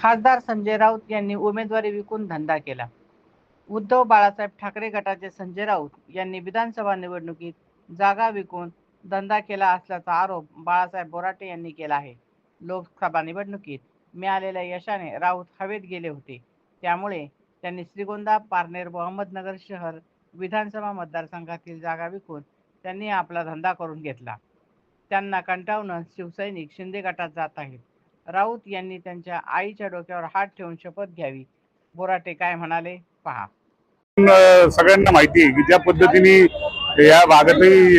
खासदार संजय राऊत यांनी उमेदवारी विकून धंदा केला. उद्धव बाळासाहेब ठाकरे गटाचे संजय राऊत यांनी विधानसभा निवडणुकीत जागा विकून धंदा केला असल्याचा आरोप बाळासाहेब बोराटे यांनी केला आहे. लोकसभा निवडणुकीत मिळालेल्या यशाने राऊत हवेत गेले होते. त्यामुळे त्यांनी श्रीगोंदा पारनेर व अहमदनगर शहर विधानसभा मतदारसंघातील जागा विकून त्यांनी आपला धंदा करून घेतला. त्यांना कंटाळून शिवसैनिक शिंदे गटात जात आहेत. राऊत यांनी त्यांच्या आईच्या डोक्यावर हात ठेवून शपथ घ्यावी. बोराटे काय म्हणाले? पहा. सगळ्यांना माहिती आहे की ज्या पद्धतीने या भागातही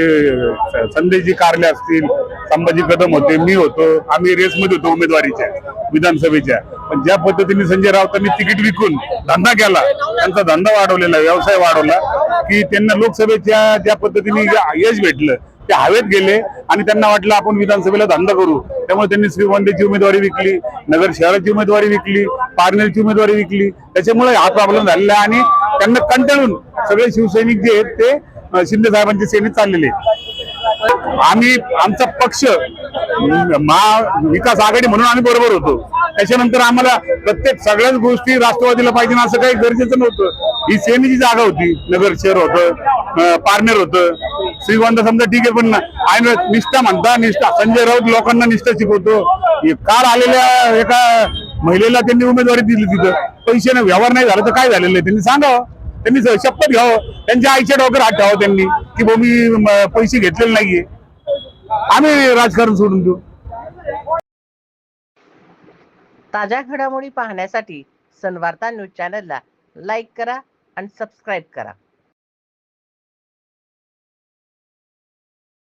संदेशजी कारले असतील संभाजी कदम होते मी होतो आम्ही रेसमध्ये होतो उमेदवारीच्या विधानसभेच्या. पण ज्या पद्धतीने संजय राऊतांनी तिकीट विकून धंदा केला त्यांचा धंदा वाढवलेला व्यवसाय वाढवला की त्यांना लोकसभेच्या ज्या पद्धतीने यश भेटलं ते हवेत गेले आणि त्यांना वाटलं आपण विधानसभेला धंदा करू. त्यामुळे त्यांनी श्रीगोंद्याची उमेदवारी विकली नगर शहराची उमेदवारी विकली पारनेरची उमेदवारी विकली. त्याच्यामुळे हा प्रॉब्लेम झालेला आहे आणि त्यांना कंटाळून सगळे शिवसैनिक जे आहेत ते शिंदे साहेबांच्या सेनेत चाललेले आम्ही आमचा पक्ष महाविकास आघाडी म्हणून आम्ही बरोबर होतो. त्याच्यानंतर आम्हाला प्रत्येक सगळ्याच गोष्टी राष्ट्रवादीला पाहिजे असं काही गरजेचं नव्हतं. ही सेनेची जागा होती. नगर शहर होतं पारनेर होतं. श्रीगोंदा समजा ठीक आहे पण आयन निष्ठा म्हणता निष्ठा. संजय राऊत लोकांना निष्ठा शिकवतो. काल आलेल्या एका महिलेला त्यांनी उमेदवारी दिली तिथं. पैशाने व्यवहार नाही झाला तर काय झालेलं आहे? त्यांनी सांगावं. त्यांनी शपथ घ्यावं. त्यांच्या आईच्या डोक्यावर हात ठेवा त्यांनी की भाऊ मी पैसे घेतलेले नाहीये. आम्ही राजकारण सोडून देऊ. ताज्या घडामोडी पाहण्यासाठी सनवार्ता न्यूज चॅनलला लाईक करा आणि सबस्क्राईब करा.